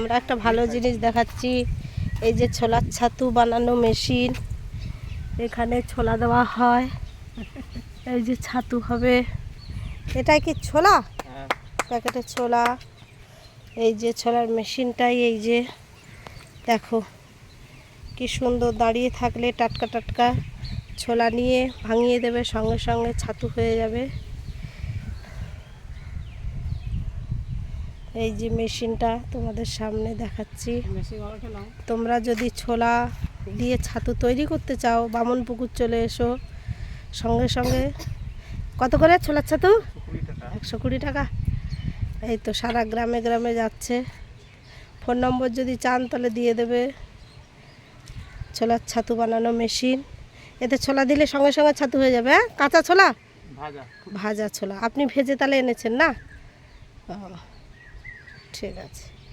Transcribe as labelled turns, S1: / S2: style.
S1: আমরা একটা ভালো জিনিস দেখাচ্ছি। এই যে ছোলার ছাতু বানানো মেশিন। এখানে ছোলা দেওয়া হয়। এই যে ছাতু হবে। এটাই কি ছোলা? প্যাকেটের ছোলা। এই যে ছোলার মেশিনটাই এই যে। দেখো কি সুন্দর দাঁড়িয়ে থাকলে টাটকা টাটকা ছোলা নিয়ে ভাঙিয়ে দেবে সঙ্গে সঙ্গে ছাতু হয়ে যাবে। এই যে মেশিনটা তোমাদের সামনে দেখাচ্ছি। তোমরা যদি ছোলা দিয়ে ছাতু তৈরি করতে চাও বামন পুকুর চলে এসো। সঙ্গে সঙ্গে কত করে ছোলার ছাতু? একশো কুড়ি টাকা। এই তো সারা গ্রামে গ্রামে যাচ্ছে। ফোন নম্বর যদি চান তাহলে দিয়ে দেবে। ছোলার ছাতু বানানো মেশিন। এতে ছোলা দিলে সঙ্গে সঙ্গে ছাতু হয়ে যাবে হ্যাঁ? কাঁচা ছোলা?
S2: ভাজা।
S1: ভাজা ছোলা। আপনি ভেজে তাহলে এনেছেন না? ও, ঠিক আছে।